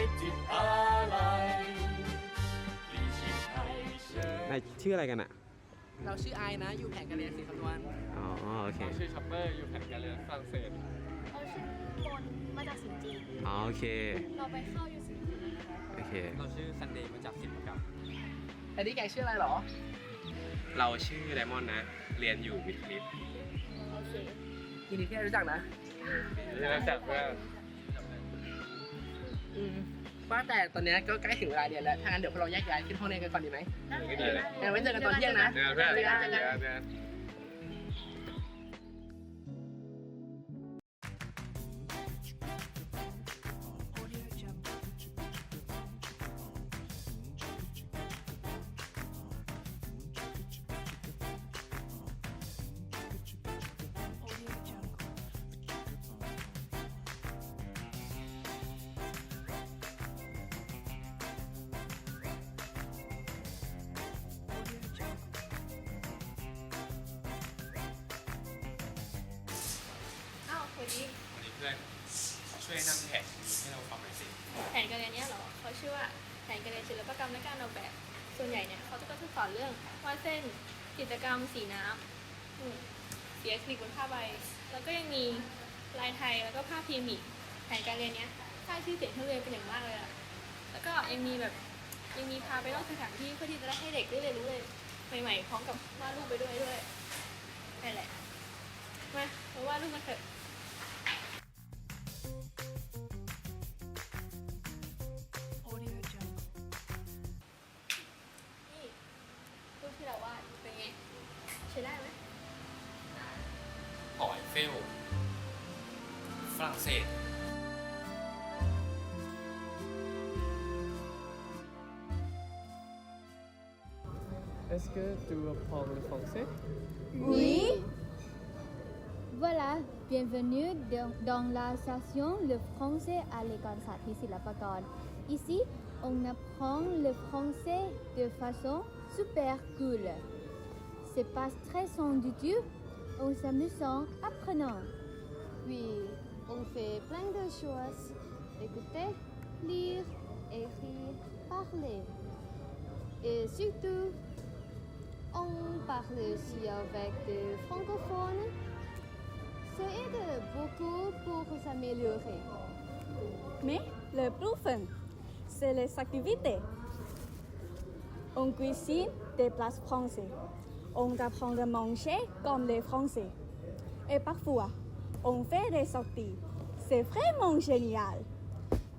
จริตจิตอะไรปลีชีพไทยเชิญนายชื่ออะไรกันอะเราชื่อไอนะ อยู่แผนการเรียนสีคำนวณอ๋อ โอเค ชื่อช็อปเปอร์อยู่แผนการเรียนฝรั่งเศสเราชื่อปนมาจากสินจีนอ๋อ โอเค เราไปเข้าอยู่สินจีนโอเค เราชื่อซันเดย์มาจากศิลปกรรมอันนี้แกชื่ออะไรเหรอ เราชื่อไดมอนด์นะ เรียนอยู่วิทย์คลิปโอเคยินดีที่ได้รู้จักนะนี่เราจัดว่าอืม ว่าแต่ตอนเนี้ยก็ใกล้ถึงเวลาเรียนแล้วถ้างั้นเดี๋ยวพวกเราแยกย้ายขึ้นห้องเรียนกันก่อนดีไหมไม่ดีเลยงั้นไว้เจอกันตอนเที่ยงนะ เดือนเพื่อนเจอกันเจอกัน เดือนเดือน พื่อนช่วยนำแผนให้เราฟังหน่อยสิแผนการเรียนเนี้ยเหรอเขาชื่อว่าแผนการเรียนศิลปกรรมและการออกแบบ ส่วนใหญ่เนี่ยเขาจะก็จะสอนเรื่องวาดเส้นกิจกรรมสีน้ำอืมสีอะคริลิกบนผ้าใบ แล้วก็ยังมีลายไทยแล้วก็ผ้าพิมพ์อีกแผนการเรียนเนี้ยสร้างชื่อเสียงให้เรียนเป็นอย่างมากเลยอะแล้วก็ยังมีแบบยังมีพาไปนอกสถานที่เพื่อที่จะได้ให้เด็กได้เรียนรู้เลยใหม่ๆพร้อมกับวาดรูปไปด้วยด้วยนั่นแหละมาเราวาดรูปกันเถอะ หอไอเฟลฝรั่งเศส Est-ce que tu apprends le français Oui. Voilà, bienvenue dans, dans la station Le français à l'école Sathi Silapakon. Ici, on apprend le français de façon super cool. C'est pas stressant du tout, on s'amuse en apprenant. Oui, on fait plein de choses. Écouter, lire, écrire, parler. Et surtout, on parle aussi avec des francophones. Ça aide beaucoup pour s'améliorer. Mais le plus fun, c'est les activités. On cuisine des plats français. On apprend à manger comme les Français. Et parfois, on fait des sorties. C'est vraiment génial.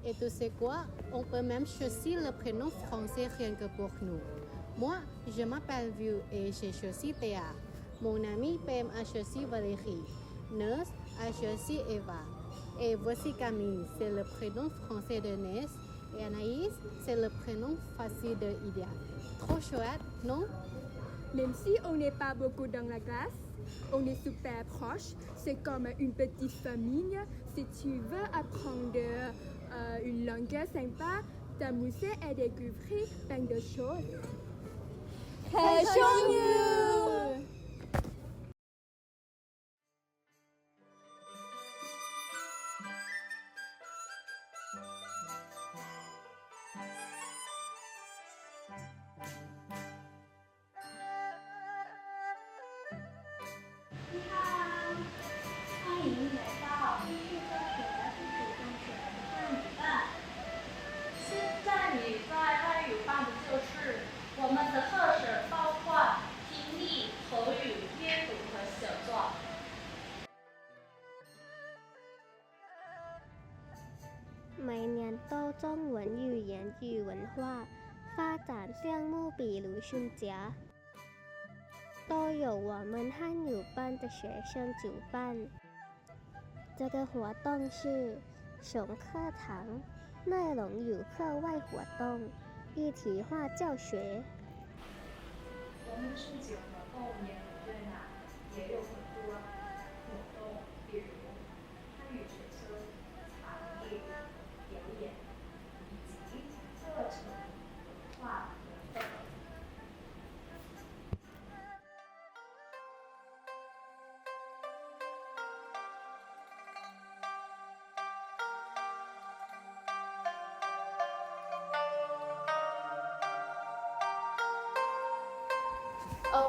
Et tu sais quoi? On peut même choisir le prénom français rien que pour nous. Moi, je m'appelle Viu et j'ai choisi Théa. Mon ami PM a choisi Valérie. Nurse a choisi Eva. Et voici Camille, c'est le prénom français de Ness. Et Anaïs, c'est le prénom facile de Idia. Trop chouette, non? Même si on n'est pas beaucoup dans la classe, on est super proche. C'est comme une petite famille. Si tu veux apprendre euh, une langue sympa, t'amuser et découvrir plein de choses. you 中文语言与文化发展项目，比如春节，都有我们汉语班的学生主办。这个活动是熊课堂，内容有课外活动、一体化教学。我们春节活动也很热闹，也有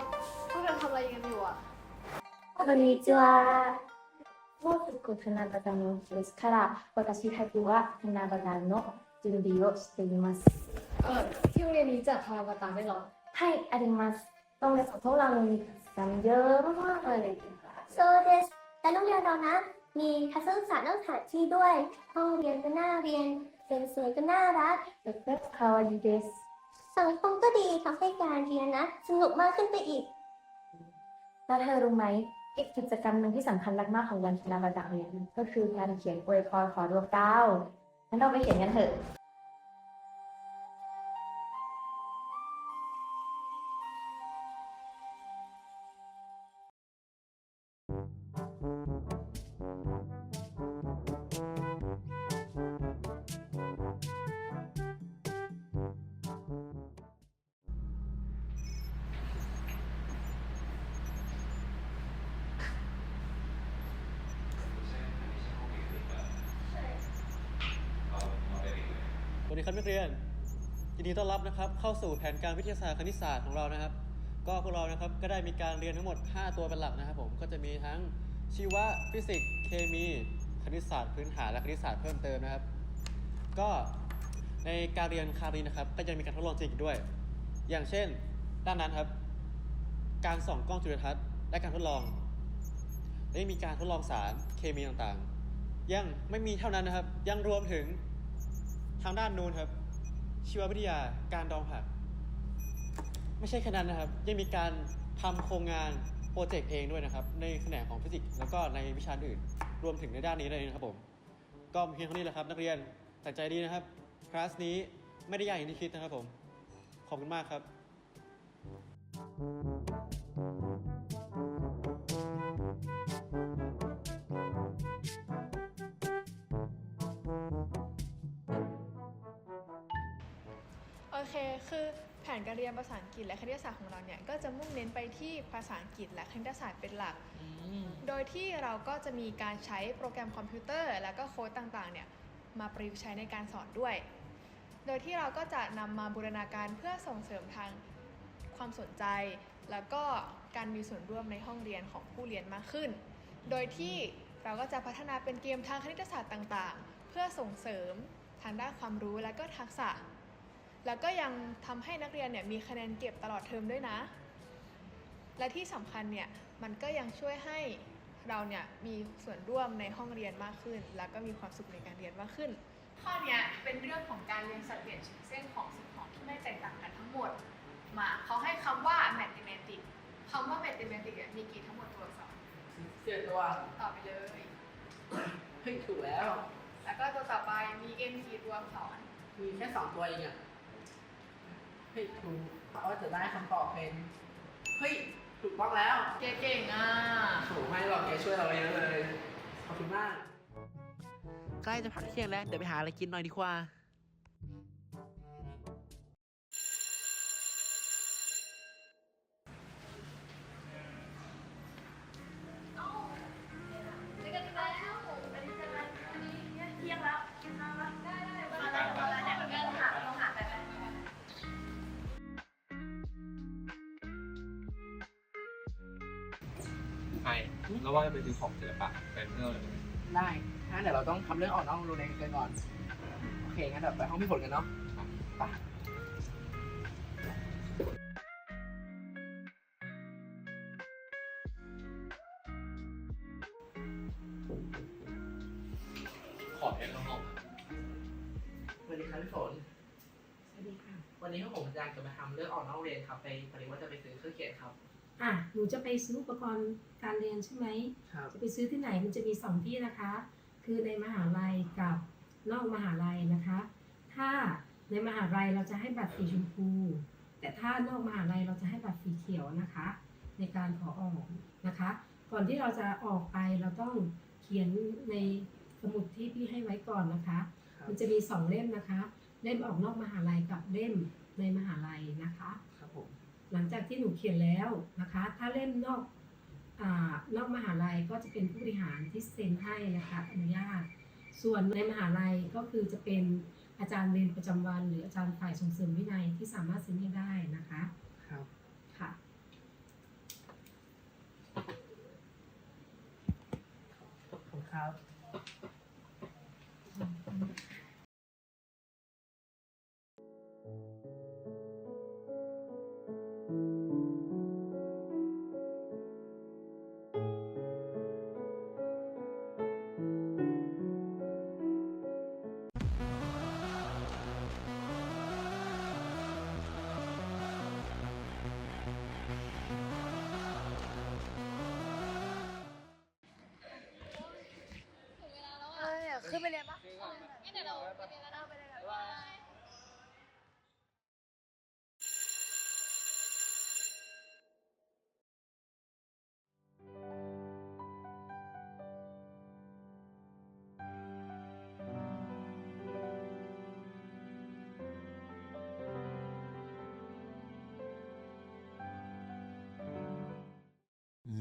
ทำอะไรกันอยู่อ่ะ こんにちは。もうすぐ七夕の日ですから、私たちは七夕の準備をしています。 เออที่โรงเรียนนี้จัดทาราบาตาได้เหรอ はい、あります。โรงเรียนของพวกเรามีกิจกรรมเยอะมากๆเลย そうですและโรงเรียนเรานะมีทัศนศึกษานอกสถานที่ด้วย ห้องเรียนก็น่าเรียนเรียนสวยก็น่ารัก とても可愛いです。 สั สังคมก็ดีทำให้การเรียนนะ สนุกมากขึ้นไปอีก แล้วเธอรู้ไหมอีกกิจกรรมหนึ่งที่สำคัญมากๆของวันคณะประดับเนี่ยก็คือการเขียนอวยพรขอดวงดาวงั้นเราไปเขียนกันเถอะ วัสดีครับนักเรียนยินดีต้อนรับนะครับ เข้าสู่แผนการวิทยาศาสตร์คณิตศาสตร์ของเรานะครับ ก็พวกเรานะครับก็ได้มีการเรียนทั้งหมด 5 ตัวเป็นหลักนะครับ ผมก็จะมีทั้งชีวะฟิสิกส์เคมีคณิตศาสตร์พื้นฐานและคณิตศาสตร์เพิ่มเติมนะครับ ก็ในการเรียนคาวนี้นะครับ ก็จะมีการทดลองจริงด้วย อย่างเช่น ด้านนั้นครับ การส่องกล้องจุลทรรศน์และการทดลองและยังมีการทดลองสารเคมีต่างๆ ยังไม่มีเท่านั้นนะครับ ยังรวมถึง ทางด้านนู้นครับ ชีววิทยาการดองผัก ไม่ใช่แค่นั้นนะครับ ยังมีการทำโครงงานโปรเจกต์เองด้วยนะครับ ในแขนงของฟิสิกส์แล้วก็ในวิชาอื่น รวมถึงในด้านนี้เลยนะครับผม ก็เพียงเท่านี้แหละครับ นักเรียนตั้งใจดีนะครับ คลาสนี้ไม่ได้ยากอย่างที่คิดนะครับผม ขอบคุณมากครับโอ คคือแผนการเรียนภาษาอังกฤษและคณิตศาสตร์ของเราเนี่ยก็จะมุ่งเน้นไปที่ภาษาอังกฤษและคณิตศาสตร์เป็นหลัก โดยที่เราก็จะมีการใช้โปรแกรมคอมพิวเตอร์ แล้วก็โค้ดต่างๆเนี่ยมาประยุกต์ใช้ในการสอนด้วย โดยที่เราก็จะนำมาบูรณาการเพื่อส่งเสริมทางความสนใจ แล้วก็การมีส่วนร่วมในห้องเรียนของผู้เรียนมากขึ้น โดยที่เราก็จะพัฒนาเป็นเกมทางคณิตศาสตร์ต่างๆ เพื่อส่งเสริมทางด้านความรู้และก็ทักษะ แล้วก็ยังทำให้นักเรียนเนี่ยมีคะแนนเก็บตลอดเทอมด้วยนะ และที่สำคัญเนี่ยมันก็ยังช่วยให้เราเนี่ยมีส่วนร่วมในห้องเรียนมากขึ้น แล้วก็มีความสุขในการเรียนมากขึ้น ข้อเนี้ยเป็นเรื่องของการเรียนสัดเปลี่ยนเส้นของสิ่งของที่ไม่แตกต่างกันทั้งหมด มาเขาให้คำว่า mathematic คำว่า mathematic เนี่ยมีกี่ทั้งหมดตัวอักษรเสียตัวตอบไปเลยเฮ้ยถูกแล้ว แล้วก็ตัวต่อไปมี m กี่ตัวอักษรมีแค่สองตัวเองอะ เฮ้ยถูกเพราะว่าจะได้คำตอบเป็น เฮ้ย ถูกต้องแล้ว เก่งๆอะถูกไม่หรอกแกช่วยเราเยอะเลย ขอบคุณมาก ใกล้จะพักเที่ยงแล้ว เดี๋ยวไปหาอะไรกินหน่อยดีกว่า แล้วว่าจะไปซื้อของศิลปะเป็นเพื่อนเลยได้งั้นเดี๋ยวเราต้องทำเรื่องออกนอกโรงเรียนกันก่อน โอเค งั้นเดี๋ยวไปห้องพี่ฝนกันเนาะไปขอเรียนห้องสวัสดีครับพี่ฝน สวัสดีค่ะ วันนี้ผมอยากจะมาทำเรื่องออกนอกโรงเรียนครับ ไปพอดีว่าจะไปซื้อเครื่องเขียนครับ อะหนูจะไปซื้ออุปกรณ์การเรียนใช่ไหมครับ จะไปซื้อที่ไหนมันจะมีสองที่นะคะ คือในมหาลัยกับนอกมหาลัยนะคะ ถ้าในมหาลัยเราจะให้บัตรสีชมพู แต่ถ้านอกมหาลัยเราจะให้บัตรสีเขียวนะคะ ในการขอออกนะคะ ก่อนที่เราจะออกไปเราต้องเขียนในสมุดที่พี่ให้ไว้ก่อนนะคะมันจะมีสองเล่มนะคะ เล่มออกนอกมหาลัยกับเล่มในมหาลัยนะคะครับผม หลังจากที่หนูเขียนแล้วนะคะ ถ้าเล่มนอกอนอกมหาลัยก็จะเป็นผู้บริหารที่เซ็นให้นะคะอนุญาต ส่วนในมหาลัยก็คือจะเป็นอาจารย์เวนประจำวัน หรืออาจารย์ฝ่ายส่งเสริมวินัยที่สามารถเซ็นให้ได้นะคะ ครับค่ะขอบคุณครับ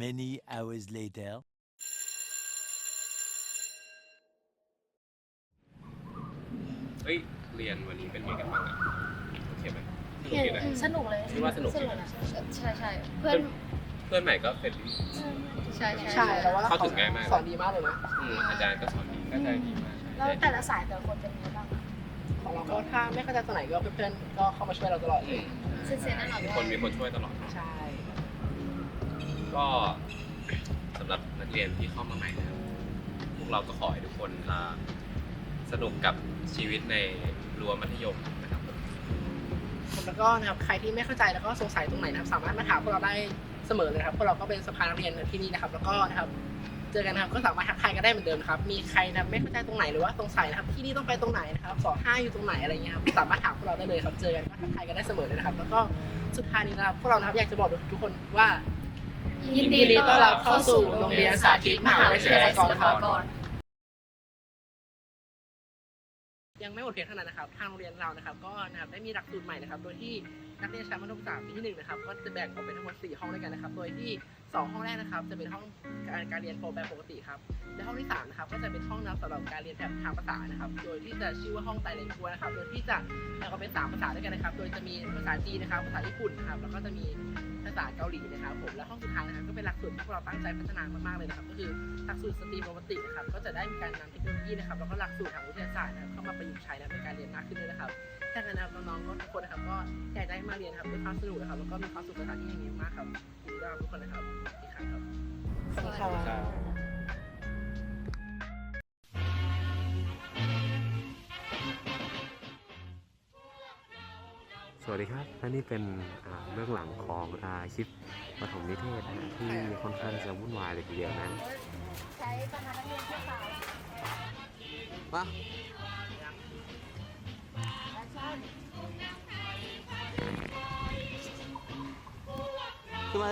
Many hours later. เฮ้ย เรียนวันนี้เป็นไงกันบ้างอะโอเคไหมสนุกเรียนดีไหมสนุกเลยคิดว่าสนุกสดีนุกไหมนะใช่ใช่เพื่อนเพื่อนใหม่ก็เป็นใช่ใช่ใช่แล้วว่าเข้าถึงง่ายมากสอนดีมากเลยนะ อืมอาจารย์ก็สอนดีก็ใจดีมากแล้วแต่ละสายแต่ละคนเป็นยังไงบ้างของเราก็ถ้าไม่เข้าใจตรงไหนก็เพื่อนๆก็เข้ามาช่วยเราตลอดเลย เซนเซนนั่นหรอมีคนมีคนช่วยตลอด ใช่ ก็สำหรับนักเรียนที่เข้ามาใหม่นะครับพวกเราก็ขอให้ทุกคนอ่าสนุกกับชีวิตในรั้วมัธยมนะครับผมแล้วก็นะครับใครที่ไม่เข้าใจแล้วก็สงสัยตรงไหนนะครับ สามารถมาถามพวกเราได้เสมอเลยนะครับพวกเราก็เป็นสภานักเรียนที่นี่นะครับ แล้วก็นะครับ เจอกันนะครับก็สามารถทักทายกันได้เหมือนเดิมนะครับ มีใครนะไม่เข้าใจตรงไหนหรือว่าสงสัยนะครับ ที่นี่ต้องไปตรงไหนนะครับสอห้าอยู่ตรงไหนอะไรเงี้ยครับสามารถถามพวกเราได้เลยครับ เจอกันก็ทักทายกันได้เสมอเลยนะครับ แล้วก็สุดท้ายนี้นะครับพวกเรานะครับอยากจะบอกทุกคนว่า ยินดีต้อนรับเข้าสู่โรงเรียนสาธิตมหาวิทยาลัยศิลปากรยังไม่หมดเพียงเท่านั้นนะครับ ทางโรงเรียนเรานะครับ ก็นะครับได้มีหลักสูตรใหม่นะครับ โดยที่นักเรียนชั้นมัธยมศึกษาปีที่หนึ่งนะครับ ก็จะแบ่งออกเป็นทั้งหมด4ห้องด้วยกันนะครับ โดยที่สองห้องแรกนะครับ จะเป็นห้องการการเรียนโปรแบบปกติครับ และห้องที่สามนะครับ ก็จะเป็นห้องนับสำหรับการเรียนแบบทางภาษานะครับ โดยที่จะชื่อว่าห้องไตรเลงกัวนะครับ โดยที่จะแบ่งออกเป็นสามภาษาด้วยกันนะครับ โดยจะมีภาษาจีนนะครับ ภาษาญี่ปุ่นนะครับ แล้วก็จะมีภาษาเกาหลีนะครับผมและห้องสุดท้ายนะครับก็เป็นหลักสูตรที่พวกเราตั้งใจพัฒนามากๆเลยนะครับก็คือหลักสูตรสตรีมโรบอติกนะครับก็จะได้มีการนำเทคโนโลยีนะครับแล้วก็หลักสูตรทางวิทยาศาสตร์นะครับเข้ามาประยุกต์ใช้ในการเรียนมากขึ้นด้วยนะครับดังนั้นนะครับน้องๆก็ทุกคนนะครับก็อยากได้มาเรียนนะครับด้วยความสนุกนะครับแล้วก็มีความสุขกับสถานที่แห่งนี้มากครับยินดีต้อนรับทุกคนนะครับอีกครั้งครับขอบคุณครับ วัสดีครับและนี่เป็นอ่าเบื้องหลังของอาคลิปปฐมนิเทศนะฮะที่ค่อนข้างจะวุ่นวายเลยทีเดียวนะใช้ประธานนักเรียนชั่วคราวมาแอคชั่นขึ้นมา